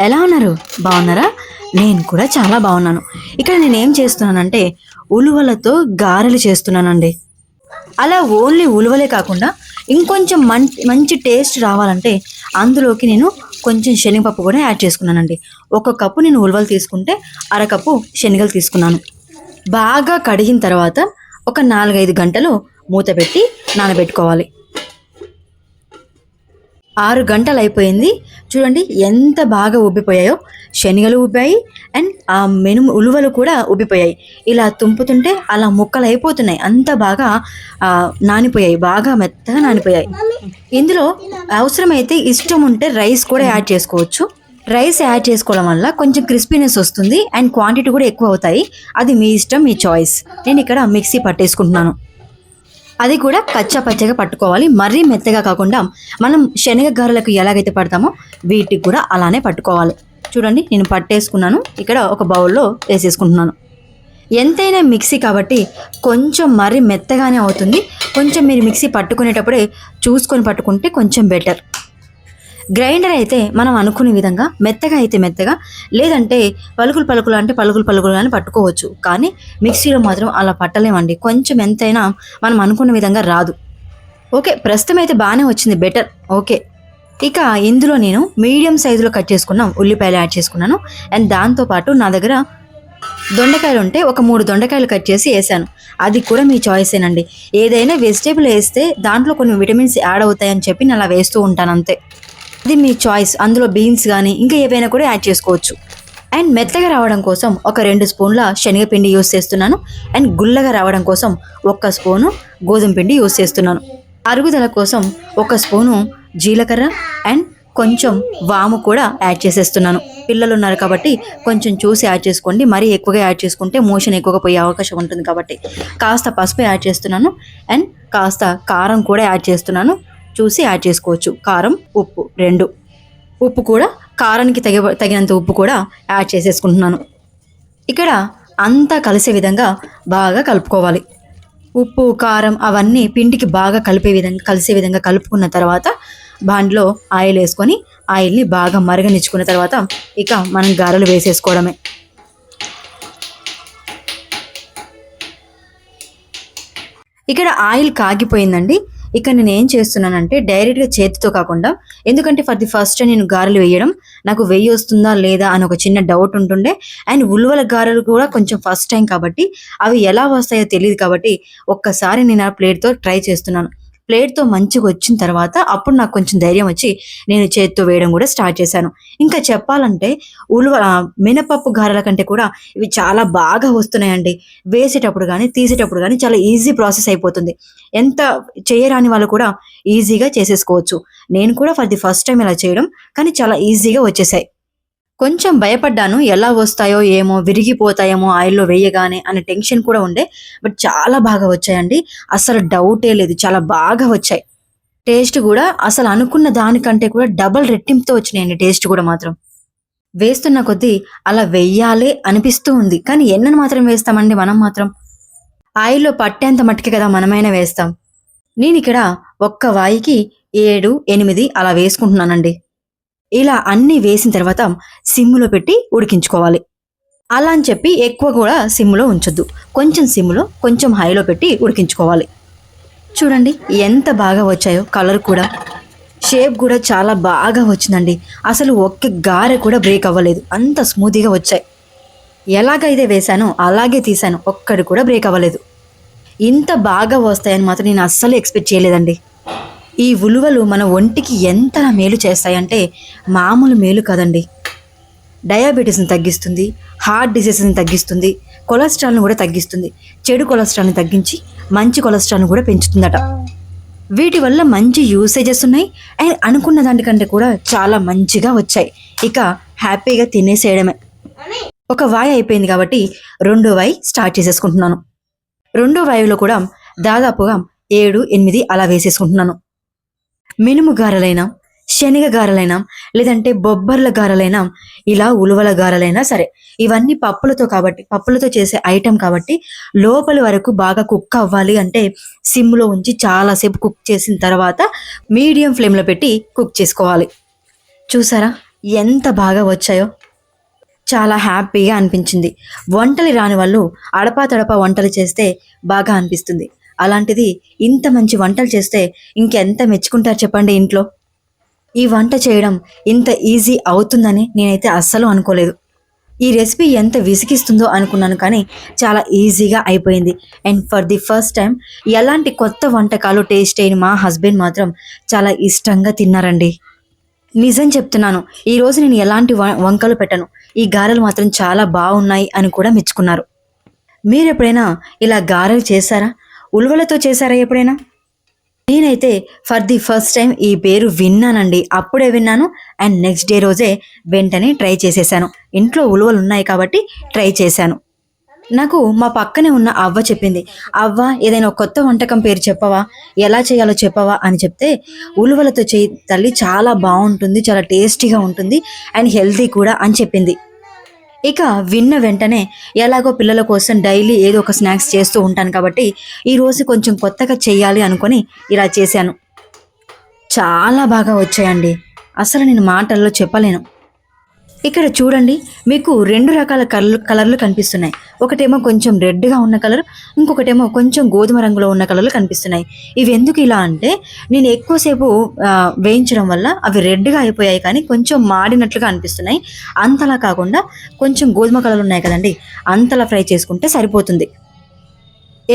ఎలా ఉన్నారు? బాగున్నారా? నేను కూడా చాలా బాగున్నాను. ఇక్కడ నేను ఏం చేస్తున్నానంటే ఉలువలతో గారెలు చేస్తున్నానండి. అలా ఓన్లీ ఉలువలే కాకుండా ఇంకొంచెం మం మంచి టేస్ట్ రావాలంటే అందులోకి నేను కొంచెం శనగపప్పు కూడా యాడ్ చేసుకున్నానండి. ఒక కప్పు నేను ఉలువలు తీసుకుంటే అరకప్పు శనగలు తీసుకున్నాను. బాగా కడిగిన తర్వాత ఒక నాలుగైదు గంటలు మూత పెట్టి నానబెట్టుకోవాలి. ఆరు గంటలు అయిపోయింది చూడండి ఎంత బాగా ఉబ్బిపోయాయో శనగలు ఉబ్బాయి అండ్ ఆ మెనుము ఉలువలు కూడా ఉబ్బిపోయాయి ఇలా తుంపుతుంటే అలా ముక్కలు అయిపోతున్నాయి అంత బాగా నానిపోయాయి. బాగా మెత్తగా నానిపోయాయి. ఇందులో అవసరమైతే ఇష్టం ఉంటే రైస్ కూడా యాడ్ చేసుకోవచ్చు. రైస్ యాడ్ చేసుకోవడం వల్ల కొంచెం క్రిస్పీనెస్ వస్తుంది అండ్ క్వాంటిటీ కూడా ఎక్కువ అవుతాయి. అది మీ ఇష్టం మీ చాయిస్. నేను ఇక్కడ మిక్సీ పట్టేసుకుంటున్నాను. అది కూడా కచ్చా పచ్చగా పట్టుకోవాలి. మరీ మెత్తగా కాకుండా మనం శనగ గారెలకు ఎలాగైతే పడతామో వీటికి కూడా అలానే పట్టుకోవాలి. చూడండి నేను పట్టేసుకున్నాను. ఇక్కడ ఒక బౌల్లో వేసేసుకుంటున్నాను. ఎంతైనా మిక్సీ కాబట్టి కొంచెం మరీ మెత్తగానే అవుతుంది. కొంచెం మీరు మిక్సీ పట్టుకునేటప్పుడే చూసుకొని పట్టుకుంటే కొంచెం బెటర్. గ్రైండర్ అయితే మనం అనుకునే విధంగా మెత్తగా అయితే మెత్తగా లేదంటే పలుకులు పలుకులు అంటే పలుకులు పలుకులు అని పట్టుకోవచ్చు. కానీ మిక్సీలో మాత్రం అలా పట్టలేమండి. కొంచెం ఎంతైనా మనం అనుకున్న విధంగా రాదు. ఓకే ప్రస్తుతం అయితే బాగానే వచ్చింది. బెటర్. ఓకే. ఇక ఇందులో నేను మీడియం సైజులో కట్ చేసుకున్న ఉల్లిపాయలు యాడ్ చేసుకున్నాను. అండ్ దాంతోపాటు నా దగ్గర దొండకాయలు ఉంటే ఒక మూడు దొండకాయలు కట్ చేసి వేసాను. అది కూడా మీ చాయిసేనండి ఏదైనా వెజిటేబుల్ వేస్తే దాంట్లో కొన్ని విటమిన్స్ యాడ్ అవుతాయని చెప్పి నేను అలా వేస్తూ ఉంటాను అంతే. అది మీ చాయిస్ అందులో బీన్స్ కానీ ఇంకా ఏవైనా కూడా యాడ్ చేసుకోవచ్చు. అండ్ మెత్తగా రావడం కోసం ఒక రెండు స్పూన్ల శనగపిండి యూస్ చేస్తున్నాను. అండ్ గుల్లగా రావడం కోసం ఒక్క స్పూను గోధుమ పిండి యూస్ చేస్తున్నాను. అరుగుదల కోసం ఒక స్పూను జీలకర్ర అండ్ కొంచెం వాము కూడా యాడ్ చేసేస్తున్నాను. పిల్లలు ఉన్నారు కాబట్టి కొంచెం చూసి యాడ్ చేసుకోండి. మరీ ఎక్కువగా యాడ్ చేసుకుంటే మోషన్ ఎక్కువగా పోయే అవకాశం ఉంటుంది కాబట్టి. కాస్త పసుపు యాడ్ చేస్తున్నాను. అండ్ కాస్త కారం కూడా యాడ్ చేస్తున్నాను. చూసి యాడ్ చేసుకోవచ్చు. కారం ఉప్పు రెండు. ఉప్పు కూడా కారానికి తగ తగినంత ఉప్పు కూడా యాడ్ చేసేసుకుంటున్నాను. ఇక్కడ అంతా కలిసే విధంగా బాగా కలుపుకోవాలి. ఉప్పు కారం అవన్నీ పిండికి బాగా కలిపే విధంగా కలిసే విధంగా కలుపుకున్న తర్వాత బాండ్లో ఆయిల్ వేసుకొని ఆయిల్ని బాగా మరగనిచ్చుకున్న తర్వాత ఇక మనం గారెలు వేసేసుకోవడమే. ఇక్కడ ఆయిల్ కాగిపోయిందండి. ఇక్కడ నేను ఏం చేస్తున్నానంటే డైరెక్ట్గా చేతితో కాకుండా ఎందుకంటే ఫర్ ది ఫస్ట్ నేను గారెలు వేయడం నాకు వెయ్యి వస్తుందా లేదా అని ఒక చిన్న డౌట్ ఉంటుండే. అండ్ ఉల్వల గారెలు కూడా కొంచెం ఫస్ట్ టైం కాబట్టి అవి ఎలా వస్తాయో తెలియదు కాబట్టి ఒక్కసారి నేను ఆ ప్లేట్తో ట్రై చేస్తున్నాను. ప్లేట్తో మంచిగా వచ్చిన తర్వాత అప్పుడు నాకు కొంచెం ధైర్యం వచ్చి నేను చేత్తో వేయడం కూడా స్టార్ట్ చేశాను. ఇంకా చెప్పాలంటే ఉలువ మినపప్పు గారెల కంటే కూడా ఇవి చాలా బాగా వస్తున్నాయండి. వేసేటప్పుడు కానీ తీసేటప్పుడు కానీ చాలా ఈజీ ప్రాసెస్ అయిపోతుంది. ఎంత చేయరాని వాళ్ళు కూడా ఈజీగా చేసేసుకోవచ్చు. నేను కూడా ఫర్ ది ఫస్ట్ టైం ఇలా చేయడం కానీ చాలా ఈజీగా వచ్చేసాయి. కొంచెం భయపడ్డాను. ఎలా వస్తాయో ఏమో విరిగిపోతాయేమో ఆయిల్లో వేయగానే అనే టెన్షన్ కూడా ఉండే. బట్ చాలా బాగా వచ్చాయండి. అసలు డౌటే లేదు. చాలా బాగా వచ్చాయి. టేస్ట్ కూడా అసలు అనుకున్న దానికంటే కూడా డబల్ రెట్టింపుతో వచ్చినాయండి టేస్ట్ కూడా మాత్రం. వేస్తున్న కొద్దీ అలా వెయ్యాలి అనిపిస్తూ ఉంది. కానీ ఎన్నను మాత్రం వేస్తామండి మనం మాత్రం? ఆయిల్లో పట్టేంత మట్టుకే కదా మనమైనా వేస్తాం. నేను ఇక్కడ ఒక్క వాయికి ఏడు ఎనిమిది అలా వేసుకుంటున్నానండి. ఇలా అన్నీ వేసిన తర్వాత సిమ్లో పెట్టి ఉడికించుకోవాలి. అలా అని చెప్పి ఎక్కువ కూడా సిమ్లో ఉంచొద్దు. కొంచెం సిమ్లో కొంచెం హైలో పెట్టి ఉడికించుకోవాలి. చూడండి ఎంత బాగా వచ్చాయో కలర్ కూడా. షేప్ కూడా చాలా బాగా వచ్చిందండి. అసలు ఒక్క గారె కూడా బ్రేక్ అవ్వలేదు. అంత స్మూతీగా వచ్చాయి. ఎలాగైతే వేశానో అలాగే తీశాను. ఒక్కడు కూడా బ్రేక్ అవ్వలేదు. ఇంత బాగా వస్తాయని మాత్రం నేను అస్సలు ఎక్స్పెక్ట్ చేయలేదండి. ఈ ఉలువలు మన ఒంటికి ఎంత మేలు చేస్తాయంటే మామూలు మేలు కదండి. డయాబెటీస్ని తగ్గిస్తుంది హార్ట్ డిసీజెస్ని తగ్గిస్తుంది కొలెస్ట్రాల్ని కూడా తగ్గిస్తుంది. చెడు కొలెస్ట్రాల్ని తగ్గించి మంచి కొలెస్ట్రాల్ని కూడా పెంచుతుందట. వీటి వల్ల మంచి యూసేజెస్ ఉన్నాయి. అండ్ అనుకున్న దానికంటే కూడా చాలా మంచిగా వచ్చాయి. ఇక హ్యాపీగా తినేసేయడమే. ఒక వాయి అయిపోయింది కాబట్టి రెండో వాయి స్టార్ట్ చేసేసుకుంటున్నాను. రెండో వాయువులో కూడా దాదాపుగా ఏడు ఎనిమిది అలా వేసేసుకుంటున్నాను. మినుము గారెలైనా శనగ గారెలైనా లేదంటే బొబ్బర్ల గారెలైనా ఇలా ఉలువల గారెలైనా సరే ఇవన్నీ పప్పులతో కాబట్టి పప్పులతో చేసే ఐటెం కాబట్టి లోపలి వరకు బాగా కుక్ అవ్వాలి అంటే సిమ్లో ఉంచి చాలాసేపు కుక్ చేసిన తర్వాత మీడియం ఫ్లేమ్లో పెట్టి కుక్ చేసుకోవాలి. చూసారా? ఎంత బాగా వచ్చాయో? చాలా హ్యాపీగా అనిపించింది. వంటలు రాని వాళ్ళు అడపా తడపా వంటలు చేస్తే బాగా అనిపిస్తుంది. అలాంటిది ఇంత మంచి వంటలు చేస్తే ఇంకెంత మెచ్చుకుంటారు చెప్పండి ఇంట్లో? ఈ వంట చేయడం ఇంత ఈజీ అవుతుందని నేనైతే అస్సలు అనుకోలేదు. ఈ రెసిపీ ఎంత విసిగిస్తుందో అనుకున్నాను కానీ చాలా ఈజీగా అయిపోయింది. And for the first time ఎలాంటి కొత్త వంటకాలు టేస్ట్ అయిన మా హస్బెండ్ మాత్రం చాలా ఇష్టంగా తిన్నారండి. నిజం చెప్తున్నాను ఈరోజు నేను ఎలాంటి వంకలు పెట్టను. ఈ గారెలు మాత్రం చాలా బాగున్నాయి అని కూడా మెచ్చుకున్నారు. మీరు ఎప్పుడైనా ఇలా గారెలు చేశారా? ఉలువలతో చేశారా ఎప్పుడైనా? నేనైతే ఫర్ ది ఫస్ట్ టైం ఈ పేరు విన్నానండి. అప్పుడే విన్నాను. అండ్ నెక్స్ట్ డే రోజే వెంటనే ట్రై చేసేసాను. ఇంట్లో ఉలువలు ఉన్నాయి కాబట్టి ట్రై చేశాను. నాకు మా పక్కనే ఉన్న అవ్వ చెప్పింది. అవ్వ ఏదైనా కొత్త వంటకం పేరు చెప్పవా? ఎలా చేయాలో చెప్పవా? అని చెప్తే ఉలువలతో చేయి తల్లి చాలా బాగుంటుంది చాలా టేస్టీగా ఉంటుంది అండ్ హెల్తీ కూడా అని చెప్పింది. ఇక విన్న వెంటనే ఎలాగో పిల్లల కోసం డైలీ ఏదో ఒక స్నాక్స్ చేస్తూ ఉంటాను కాబట్టి ఈరోజు కొంచెం కొత్తగా చేయాలి అనుకొని ఇలా చేశాను. చాలా బాగా వచ్చాయండి. అసలు నేను మాటల్లో చెప్పలేను. ఇక్కడ చూడండి మీకు రెండు రకాల కలర్లు కలర్లు కనిపిస్తున్నాయి. ఒకటేమో కొంచెం రెడ్గా ఉన్న కలర్ ఇంకొకటేమో కొంచెం గోధుమ రంగులో ఉన్న కలర్లు కనిపిస్తున్నాయి. ఇవి ఎందుకు ఇలా అంటే నేను ఎక్కువసేపు వేయించడం వల్ల అవి రెడ్గా అయిపోయాయి కానీ కొంచెం మాడినట్లుగా అనిపిస్తున్నాయి. అంతలా కాకుండా కొంచెం గోధుమ కలర్ ఉన్నాయి కదండి అంతలా ఫ్రై చేసుకుంటే సరిపోతుంది.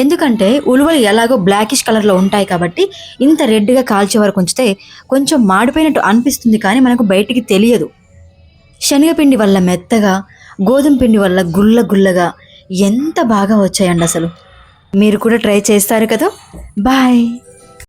ఎందుకంటే ఉలువలు ఎలాగో బ్లాకిష్ కలర్లో ఉంటాయి కాబట్టి ఇంత రెడ్గా కాల్చే వరకు ఉంచితే కొంచెం మాడిపోయినట్టు అనిపిస్తుంది కానీ మనకు బయటికి తెలియదు. శనగపిండి వల్ల మెత్తగా గోధుమ పిండి వల్ల గుల్ల గుల్లగా ఎంత బాగా వచ్చాయండి అసలు. మీరు కూడా ట్రై చేస్తారు కదా? బాయ్.